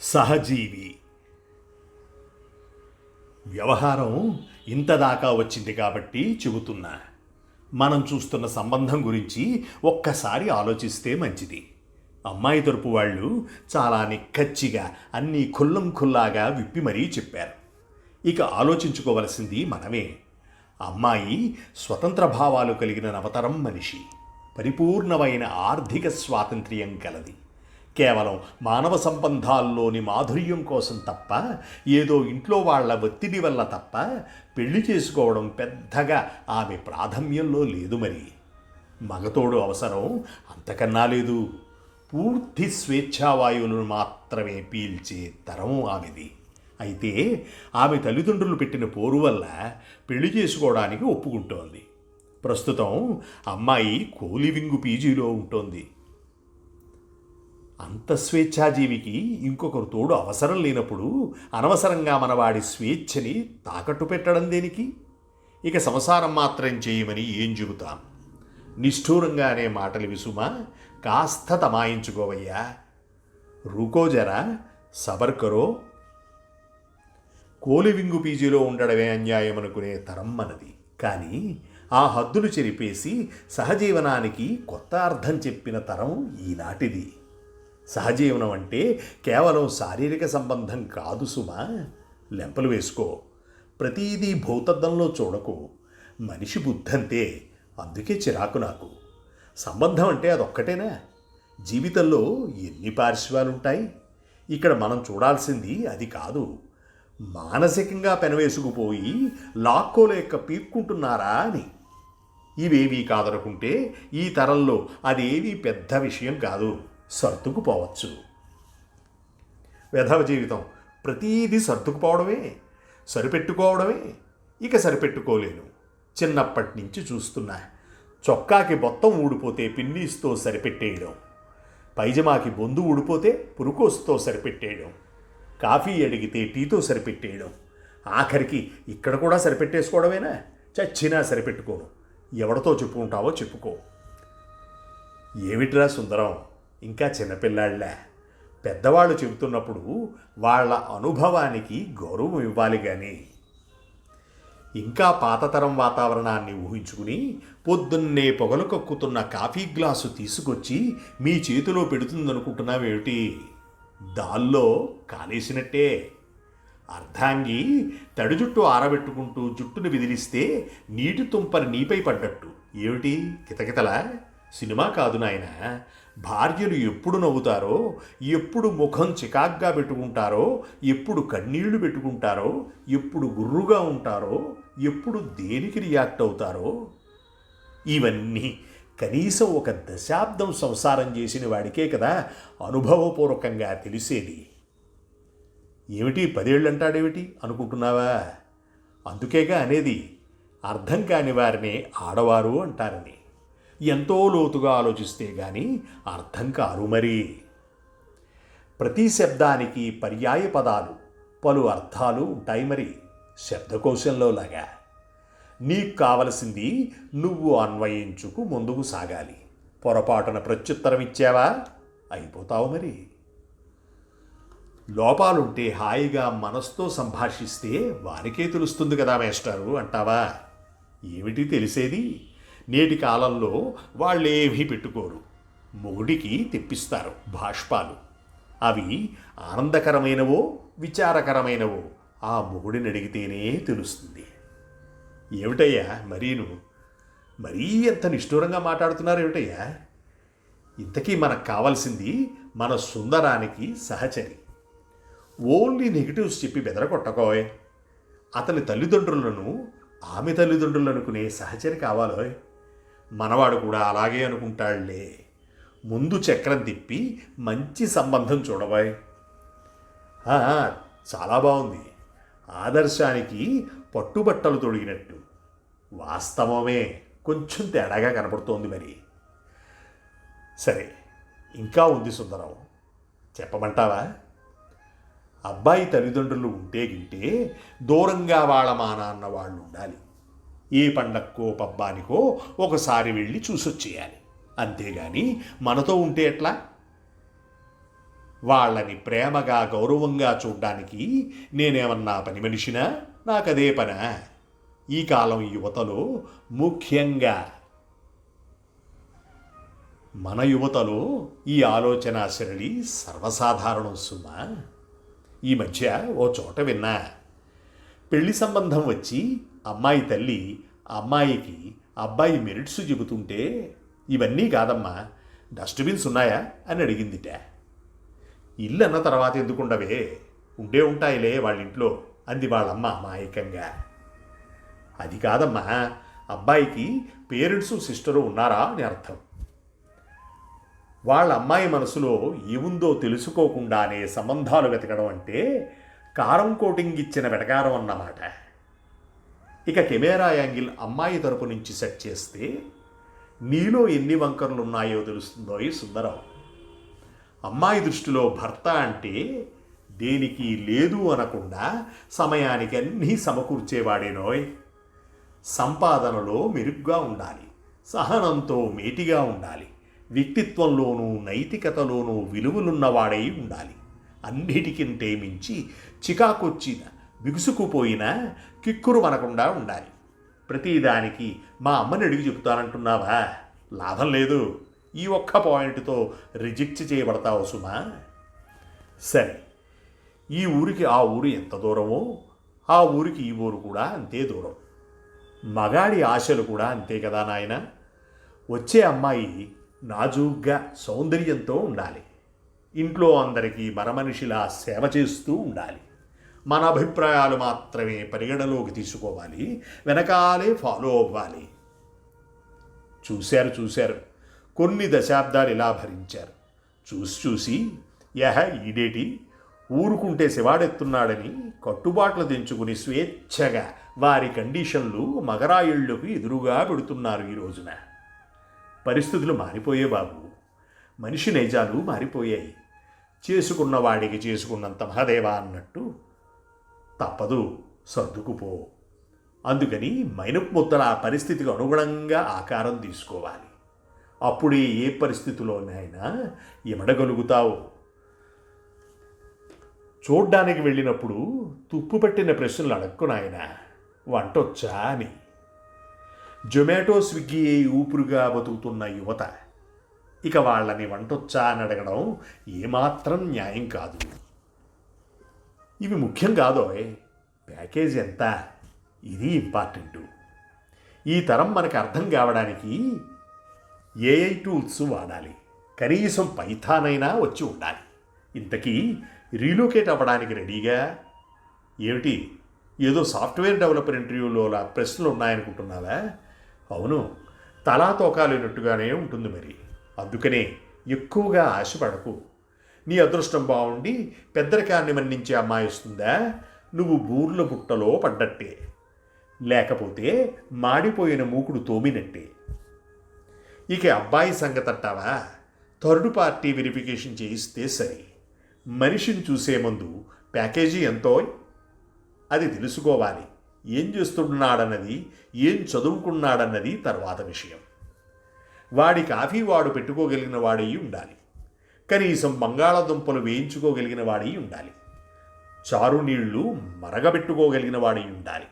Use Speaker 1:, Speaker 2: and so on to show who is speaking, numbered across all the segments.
Speaker 1: సహజీవి. వ్యవహారం ఇంతదాకా వచ్చింది కాబట్టి చెబుతున్నా. మనం చూస్తున్న సంబంధం గురించి ఒక్కసారి ఆలోచిస్తే మంచిది. అమ్మాయి తరపు వాళ్ళు చాలా నిక్కచ్చిగా అన్నీ ఖుల్లం ఖుల్లాగా విప్పి మరీ చెప్పారు. ఇక ఆలోచించుకోవలసింది మనమే. అమ్మాయి స్వతంత్ర భావాలు కలిగిన నవతరం మనిషి. పరిపూర్ణమైన ఆర్థిక స్వాతంత్ర్యం కలది కేవలం మానవ సంబంధాల్లోని మాధుర్యం కోసం తప్ప ఏదో ఇంట్లో వాళ్ళ ఒత్తిడి వల్ల తప్ప పెళ్ళి చేసుకోవడం పెద్దగా ఆమె ప్రాధాన్యంలో లేదు మరి. మగతోడు అవసరం అంతకన్నా లేదు. పూర్తి స్వేచ్ఛావాయువులను మాత్రమే పీల్చే తరం ఆమెది. అయితే ఆమె తల్లిదండ్రులు పెట్టిన పోరు వల్ల పెళ్ళి చేసుకోవడానికి ఒప్పుకుంటోంది. ప్రస్తుతం అమ్మాయి కోలివింగు పీజీలో ఉంటోంది. అంత స్వేచ్ఛాజీవికి ఇంకొకరు తోడు అవసరం లేనప్పుడు అనవసరంగా మనవాడి స్వేచ్ఛని తాకట్టు పెట్టడం దేనికి? ఇక సంసారం మాత్రం చేయమని ఏం చెబుతాం? నిష్ఠూరంగానే మాటలు విసుమా? కాస్త తమాయించుకోవయ్యా. రూకో సబర్కరో కోలివింగు పీజీలో ఉండడమే అన్యాయం అనుకునే తరం మనది. కానీ ఆ హద్దులు చెరిపేసి సహజీవనానికి కొత్త అర్థం చెప్పిన తరం ఈనాటిది. సహజీవనం అంటే కేవలం శారీరక సంబంధం కాదు సుమా. లెంపలు వేసుకో. ప్రతీదీ భూతద్దంలో చూడకు. మనిషి బుద్ధంతే అందుకే చిరాకు నాకు. సంబంధం అంటే అదొక్కటేనా? జీవితంలో ఎన్ని పార్శ్వాలుంటాయి? ఇక్కడ మనం చూడాల్సింది అది కాదు. మానసికంగా పెనవేసుకుపోయి లాక్కోలేక పీక్కుంటున్నారా అని. ఇవేవీ కాదనుకుంటే ఈ తరంలో అదేవీ పెద్ద విషయం కాదు. సర్దుకుపోవచ్చు. వెధవ జీవితం ప్రతీది సర్దుకుపోవడమే సరిపెట్టుకోవడమే. ఇక సరిపెట్టుకోలేను. చిన్నప్పటి నుంచి చూస్తున్నా. చొక్కాకి బొత్తం ఊడిపోతే పిన్నీస్తో సరిపెట్టేయడం. పైజమాకి బొందు ఊడిపోతే పురుకోసుతో సరిపెట్టేయడం. కాఫీ అడిగితే టీతో సరిపెట్టేయడం. ఆఖరికి ఇక్కడ కూడా సరిపెట్టేసుకోవడమేనా? చచ్చినా సరిపెట్టుకోను. ఎవరితో చెప్పుకుంటావో చెప్పుకో. ఏమిట్రా సుందరం? ఇంకా చిన్నపిల్లాళ్ళే. పెద్దవాళ్ళు చెబుతున్నప్పుడు వాళ్ళ అనుభవానికి గౌరవం ఇవ్వాలి కానీ ఇంకా పాతతరం వాతావరణాన్ని ఊహించుకుని పొద్దున్నే పొగలు కక్కుతున్న కాఫీ గ్లాసు తీసుకొచ్చి మీ చేతిలో పెడుతుందనుకుంటున్నావేమిటి దాల్లో కాలేసినట్టే. అర్ధాంగి తడి జుట్టు ఆరబెట్టుకుంటూ జుట్టును విదిలిస్తే నీటి తుంపరి నీపై పడ్డట్టు. ఏమిటి? కితకితలా? సినిమా కాదు నాయన. భార్యలు ఎప్పుడు నవ్వుతారో ఎప్పుడు ముఖం చికాగ్గా పెట్టుకుంటారో ఎప్పుడు కన్నీళ్ళు పెట్టుకుంటారో ఎప్పుడు గుర్రుగా ఉంటారో ఎప్పుడు దేనికి రియాక్ట్ అవుతారో ఇవన్నీ కనీసం ఒక దశాబ్దం సంసారం చేసిన వాడికే కదా అనుభవపూర్వకంగా తెలిసేది. ఏమిటి పదేళ్ళు అంటాడేమిటి అనుకుంటున్నావా? అందుకేగా అనేది అర్థం కాని వారిని ఆడవారు అంటారని. ఎంతో లోతుగా ఆలోచిస్తే గాని అర్థం కారు మరి. ప్రతి శబ్దానికి పర్యాయ పదాలు పలు అర్థాలు ఉంటాయి మరి. శబ్దకోశంలో లాగా నీకు కావలసింది నువ్వు అన్వయించుకు ముందుకు సాగాలి. పొరపాటున ప్రత్యుత్తరం ఇచ్చావా? అయిపోతావు మరి. లోపాలుంటే హాయిగా మనసుతో సంభాషిస్తే వారికే తెలుస్తుంది కదా మేస్టారు. అంటావా? ఏమిటి తెలిసేది? నేటి కాలంలో వాళ్ళేమీ పెట్టుకోరు. మొగుడికి తెప్పిస్తారు భాష్పాలు అవి ఆనందకరమైనవో విచారకరమైనవో ఆ మొగుడిని అడిగితేనే తెలుస్తుంది. ఏమిటయ్యా మరీను? మరీ ఎంత నిష్ఠూరంగా మాట్లాడుతున్నారు ఏమిటయ్యా? ఇంతకీ మనకు కావాల్సింది మన సుందరానికి సహచరి. ఓన్లీ నెగిటివ్స్ చెప్పి బెదరగొట్టకోయ్. అతని తల్లిదండ్రులను ఆమె తల్లిదండ్రులనుకునే సహచరి కావాలోయ్. మనవాడు కూడా అలాగే అనుకుంటాడులే ముందు చక్రం తిప్పి మంచి సంబంధం చూడబాయ్. చాలా బాగుంది. ఆదర్శానికి పట్టుబట్టలు తొడిగినట్టు. వాస్తవమే కొంచెం తేడాగా కనపడుతోంది మరి. సరే ఇంకా ఉంది సుందరం. చెప్పమంటావా? అబ్బాయి తల్లిదండ్రులు ఉంటే గింటే దూరంగా వాళ్ళ మా నాన్న వాళ్ళు ఉండాలి. ఏ పండక్కో పబ్బానికో ఒకసారి వెళ్ళి చూసొచ్చేయాలి. అంతేగాని మనతో ఉంటే ఎట్లా? వాళ్ళని ప్రేమగా గౌరవంగా చూడ్డానికి నేనేమన్నా పని మనిషినా? నాకదే పన? ఈ కాలం యువతలో ముఖ్యంగా మన యువతలో ఈ ఆలోచన సరళి సర్వసాధారణం సుమా. ఈ మధ్య ఓ చోట విన్నా. పెళ్ళి సంబంధం వచ్చి అమ్మాయి తల్లి అమ్మాయికి అబ్బాయి మెరిట్స్ చెబుతుంటే ఇవన్నీ కాదమ్మా డస్ట్బిన్స్ ఉన్నాయా? అని అడిగిందిట. ఇల్లు అన్న తర్వాత ఎందుకుండవే? ఉండే ఉంటాయిలే వాళ్ళ ఇంట్లో అంది వాళ్ళమ్మ అమాయకంగా. అది కాదమ్మా అబ్బాయికి పేరెంట్స్ సిస్టరు ఉన్నారా? అని అర్థం. వాళ్ళ అమ్మాయి మనసులో ఏముందో తెలుసుకోకుండానే సంబంధాలు వెతకడం అంటే కారం కోటింగ్ ఇచ్చిన వెటకారం అన్నమాట. ఇక కెమెరా యాంగిల్ అమ్మాయి తరపు నుంచి సెట్ చేస్తే నీలో ఎన్ని వంకరలు ఉన్నాయో తెలుస్తుందో ఈ సుందరం అమ్మాయి దృష్టిలో భర్త అంటే దేనికి లేదు అనకుండా సమయానికి అన్నీ సమకూర్చేవాడేనోయ్. సంపాదనలో మెరుగ్గా ఉండాలి సహనంతో మేటిగా ఉండాలి వ్యక్తిత్వంలోనూ నైతికతలోనూ విలువలున్నవాడై ఉండాలి. అన్నిటికంటే మించి చికాకొచ్చిన బిగుసుకుపోయినా కిక్కురు మనకుండా ఉండాలి. ప్రతిదానికి మా అమ్మని అడిగి చెబుతానంటున్నావా? లాభం లేదు. ఈ ఒక్క పాయింట్తో రిజెక్ట్ చేయబడతావు సుమా. సరే ఈ ఊరికి ఆ ఊరు ఎంత దూరమో ఆ ఊరికి ఈ ఊరు కూడా అంతే దూరం. మగాడి ఆశలు కూడా అంతే కదా నాయన? వచ్చే అమ్మాయి నాజూగ్గా సౌందర్యంతో ఉండాలి. ఇంట్లో అందరికీ మరమనిషిలా సేవ చేస్తూ ఉండాలి. మన అభిప్రాయాలు మాత్రమే పరిగణలోకి తీసుకోవాలి. వెనకాలే ఫాలో అవ్వాలి. చూశారు చూశారు. కొన్ని దశాబ్దాలు ఇలా భరించారు. చూసి చూసి యహ ఈడేటి? ఊరుకుంటే శివాడెత్తున్నాడని కట్టుబాట్లు తెంచుకుని స్వేచ్ఛగా వారి కండిషన్లు మగరాయిళ్ళకు ఎదురుగా పెడుతున్నారు ఈ రోజున. పరిస్థితులు మారిపోయే బాబు. మనిషి నైజాలు మారిపోయాయి. చేసుకున్న వాడికి చేసుకున్నంత మహదేవా అన్నట్టు తప్పదు సర్దుకుపో. అందుకని మైనపు ముద్దల ఆ పరిస్థితికి అనుగుణంగా ఆకారం తీసుకోవాలి. అప్పుడే ఏ పరిస్థితిలోనైనా ఇమడగలుగుతావు చూడ్డానికి వెళ్ళినప్పుడు తుప్పు పట్టిన ప్రశ్నలు అడక్కు నాయన. వంటొచ్చా అని. జొమాటో స్విగ్గీ ఊపిరిగా బతుకుతున్న యువత. ఇక వాళ్ళని వంటొచ్చా అని అడగడం ఏమాత్రం న్యాయం కాదు. ఇవి ముఖ్యం కాదోయ్ ప్యాకేజ్ ఎంత? ఇది ఇంపార్టెంటు. ఈ తరం మనకు అర్థం కావడానికి ఏఐ టూల్స్ వాడాలి. కనీసం పైథానైనా వచ్చి ఉండాలి. ఇంతకీ రీలోకేట్ అవ్వడానికి రెడీగా? ఏమిటి? ఏదో సాఫ్ట్వేర్ డెవలపర్ ఇంటర్వ్యూలో ప్రశ్నలు ఉన్నాయనుకుంటున్నావా? అవును తలా తోకాలేనట్టుగానే ఉంటుంది మరి. అందుకనే ఎక్కువగా ఆశపడకు. నీ అదృష్టం బాగుండి పెద్దరికాన్ని మన్నించే అమ్మాయి వస్తుందా? నువ్వు బూర్ల బుట్టలో పడ్డట్టే. లేకపోతే మాడిపోయిన మూకుడు తోమినట్టే. ఇక అబ్బాయి సంగతట్టావా థర్డ్ పార్టీ వెరిఫికేషన్ చేయిస్తే సరే. మనిషిని చూసే ముందు ప్యాకేజీ ఎంతో అది తెలుసుకోవాలి. ఏం చేస్తున్నాడన్నది ఏం చదువుకున్నాడన్నది తర్వాత విషయం. వాడి కాఫీ వాడు పెట్టుకోగలిగిన వాడై ఉండాలి. కనీసం బంగాళదుంపలు వేయించుకోగలిగిన వాడై ఉండాలి. చారు నీళ్ళు మరగబెట్టుకోగలిగిన వాడై ఉండాలి.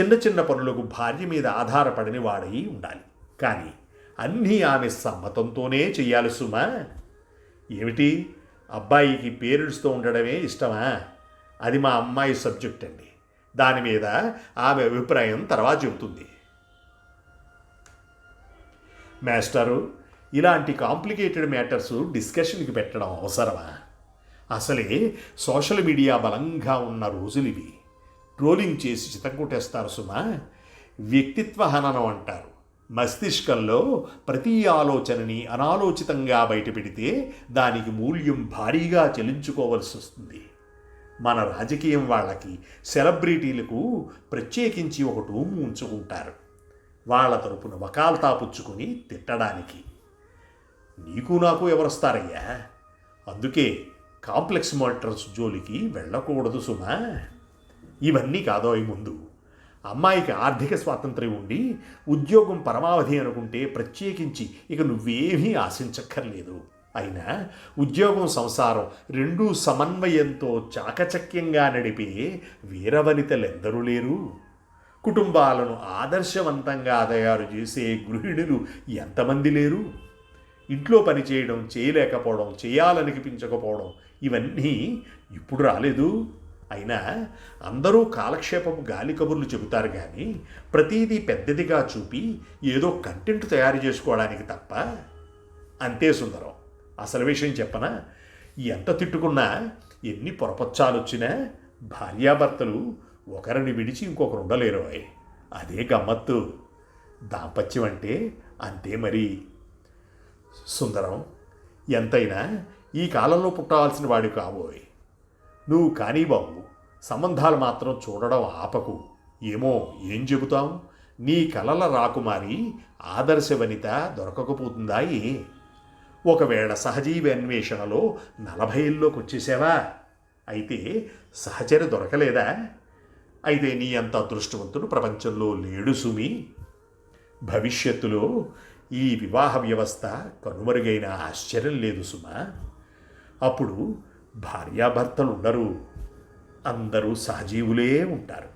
Speaker 1: చిన్న చిన్న పనులకు భార్య మీద ఆధారపడని వాడై ఉండాలి. కానీ అన్నీ ఆమె సమ్మతంతోనే చెయ్యాలి సుమా. ఏమిటి? అబ్బాయికి పేరెంట్స్తో ఉండడమే ఇష్టమా? అది మా అమ్మాయి సబ్జెక్ట్ అండి. దాని మీద ఆమె అభిప్రాయం తర్వాత చెబుతుంది. మాస్టరు ఇలాంటి కాంప్లికేటెడ్ మ్యాటర్స్ డిస్కషన్కి పెట్టడం అవసరమా? అసలే సోషల్ మీడియా బలంగా ఉన్న రోజులు ఇవి ట్రోలింగ్ చేసి చితకొట్టేస్తారు సుమా. వ్యక్తిత్వ హననం అంటారు. మస్తిష్కంలో ప్రతి ఆలోచనని అనాలోచితంగా బయటపెడితే దానికి మూల్యం భారీగా చెల్లించుకోవలసి వస్తుంది. మన రాజకీయం వాళ్ళకి సెలబ్రిటీలకు ప్రత్యేకించి ఒక ఉంచుకుంటారు. వాళ్ళ తరపున వకాల్తా పుచ్చుకొని తిట్టడానికి. నీకు నాకు ఎవరొస్తారయ్యా? అందుకే కాంప్లెక్స్ మోటర్స్ జోలికి వెళ్ళకూడదు సుమా. ఇవన్నీ కాదోయ్ ముందు. అమ్మాయికి ఆర్థిక స్వాతంత్ర్యం ఉండి ఉద్యోగం పరమావధి అనుకుంటే ప్రత్యేకించి ఇక నువ్వేమీ ఆశించక్కర్లేదు. అయినా ఉద్యోగం సంసారం రెండూ సమన్వయంతో చాకచక్యంగా నడిపే వీరవనితలెందరూ లేరు. కుటుంబాలను ఆదర్శవంతంగా తయారు చేసే గృహిణులు ఎంతమంది లేరు? ఇంట్లో పని చేయడం చేయలేకపోవడం చేయాలనిపించకపోవడం ఇవన్నీ ఇప్పుడు రాలేదు. అయినా అందరూ కాలక్షేపపు గాలి కబుర్లు చెబుతారు కానీ ప్రతీదీ పెద్దదిగా చూపి ఏదో కంటెంట్ తయారు చేసుకోవడానికి తప్ప అంతే సుందరం. అసలు విషయం చెప్పనా? ఎంత తిట్టుకున్నా ఎన్ని పొరపచ్చాలు వచ్చినా భార్యాభర్తలు ఒకరిని విడిచి ఇంకొకరు ఉండలేరు ఓయ్. అదే గమ్మత్తు. దాంపత్యం అంటే అంతే మరి. సుందరం ఎంతైనా ఈ కాలంలో పుట్టవలసిన వాడు కాబోయ్. నువ్వు కానీ బాబు సంబంధాలు మాత్రం చూడడం ఆపకు. ఏమో ఏం చెబుతాం? నీ కలల రాకుమారి ఆదర్శవనిత దొరకకపోతుందా ఏ? ఒకవేళ సహజీవి అన్వేషణలో నలభైల్లోకి వచ్చేసావా? అయితే సహచర దొరకలేదా? అయితే నీ అంత అదృష్టవంతుడు ప్రపంచంలో లేడు సుమి. భవిష్యత్తులో ఈ వివాహ వ్యవస్థ కనుమరుగైన ఆశ్చర్యం లేదు సుమా. అప్పుడు భార్యాభర్తలు ఉండరు. అందరూ సహజీవులే ఉంటారు.